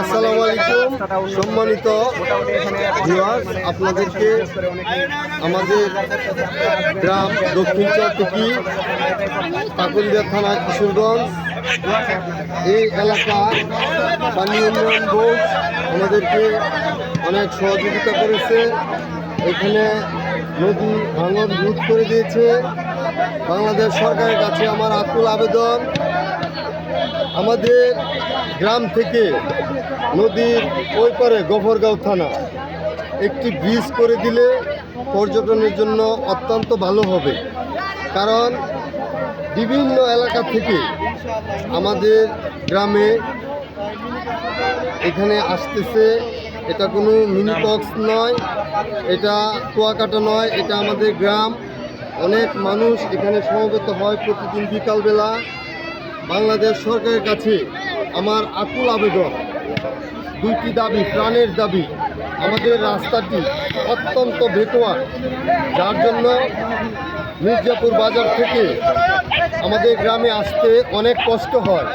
আসসালামু সম্মানিত আপনাদেরকে আমাদের গ্রাম দক্ষিণ চরটুকি কাকুলিয়া থানা কিশোরগঞ্জ, এই এলাকার পানি উন্নয়ন বোর্ড আমাদেরকে অনেক সহযোগিতা করেছে। এখানে নদী ভাঙন রোধ করে দিয়েছে। বাংলাদেশ সরকারের কাছে আমার আকুল আবেদন। আমাদের গ্রাম থেকে নদীর ওই পারে গফরগাঁও থানা একটি ব্রিজ করে দিলে পর্যটনের জন্য অত্যন্ত ভালো হবে। কারণ বিভিন্ন এলাকা থেকে আমাদের গ্রামে এখানে আসতেছে। এটা কোনো মিনি কক্স নয়, এটা কুয়াকাটা নয়, এটা আমাদের গ্রাম। অনেক মানুষ এখানে সমবেত হয় প্রতিদিন বিকালবেলা। বাংলাদেশ সরকারের কাছে আমার আকুল আবেদন। দুইটি দাবি, প্রাণের দাবি। আমাদের রাস্তাটি অত্যন্ত বেতোয়া। যার জন্য মির্জাপুর বাজার থেকে আমাদের গ্রামে আসতে অনেক কষ্ট হয়।